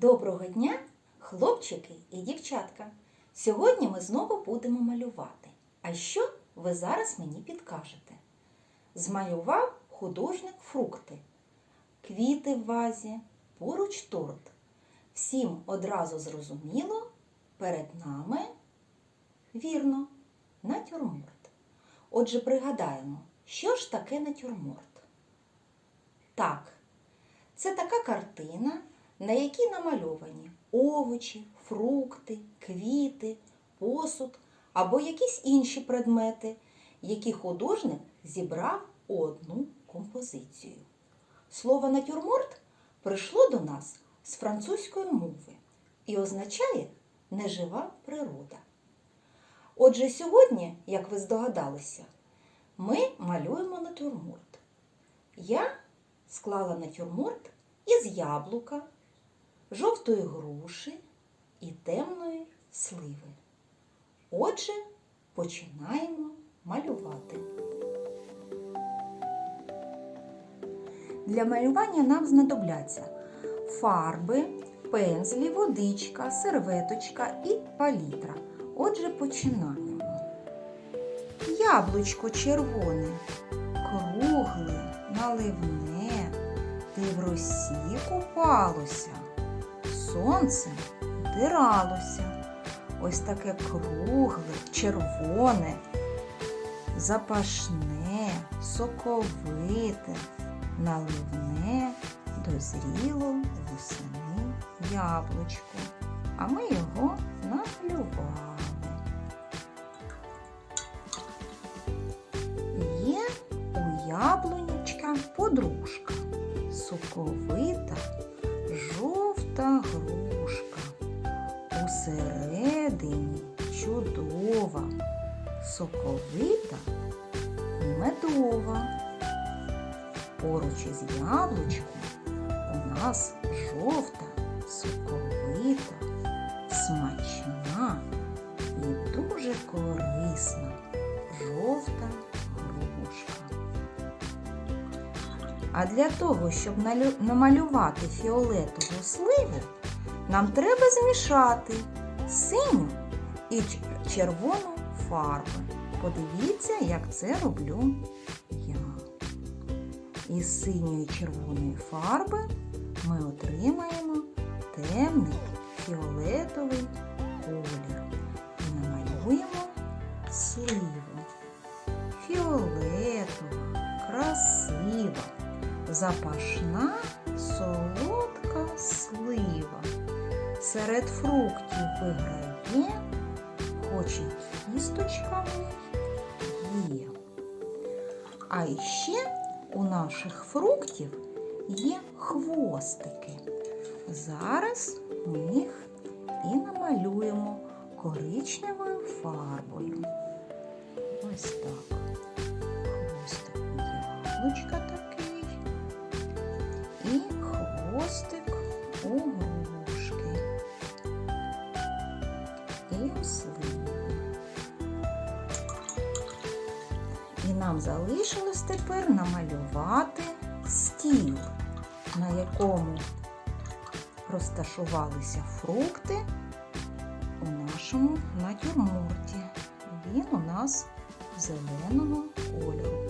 Доброго дня, хлопчики і дівчатка! Сьогодні ми знову будемо малювати. А що ви зараз мені підкажете? Змалював художник фрукти, квіти в вазі, поруч торт. Всім одразу зрозуміло, перед нами вірно, натюрморт. Отже, пригадаємо, що ж таке натюрморт? Так, це така картина, на якій намальовані овочі, фрукти, квіти, посуд або якісь інші предмети, які художник зібрав у одну композицію. Слово натюрморт прийшло до нас з французької мови і означає нежива природа. Отже, сьогодні, як ви здогадалися, ми малюємо натюрморт. Я склала натюрморт із яблука, жовтої груші і темної сливи. Отже, починаємо малювати. Для малювання нам знадобляться фарби, пензлі, водичка, серветочка і палітра. Отже, починаємо. Яблучко червоне, кругле, наливне, ти в росі купалося, сонце вдиралося. Ось таке кругле, червоне, запашне, соковите, наливне, дозріло восени яблучко. А ми його намалювали. Є у яблунячка подружка, соковита, грушка. Усередині чудова, соковита і медова. Поруч із яблучком у нас жовта, соковита, смачна і дуже корисна жовта А для того, щоб намалювати фіолетову сливу, нам треба змішати синю і червону фарби. Подивіться, як це роблю я. Із синьої червоної фарби ми отримаємо темний фіолетовий колір і намалюємо сливу. Запашна, солодка слива. Серед фруктів виграє, хоч і кісточками є. А іще у наших фруктів є хвостики. Зараз ми їх і намалюємо коричневою фарбою. Ось так. Хвостик яблучка. І хвостик у грушки. І у сливи. І нам залишилось тепер намалювати стіл, на якому розташувалися фрукти у нашому натюрморті. Він у нас зеленого кольору.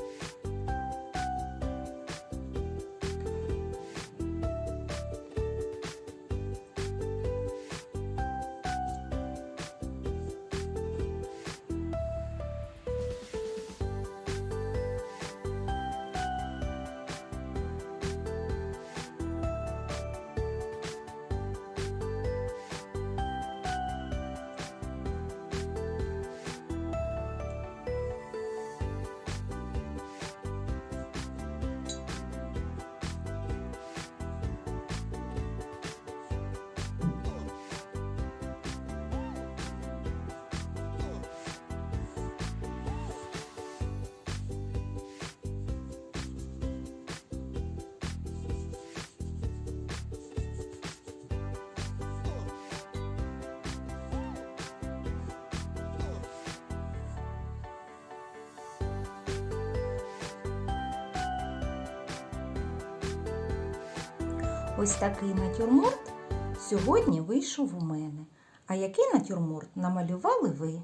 Ось такий натюрморт сьогодні вийшов у мене. А який натюрморт намалювали ви?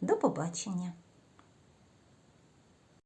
До побачення!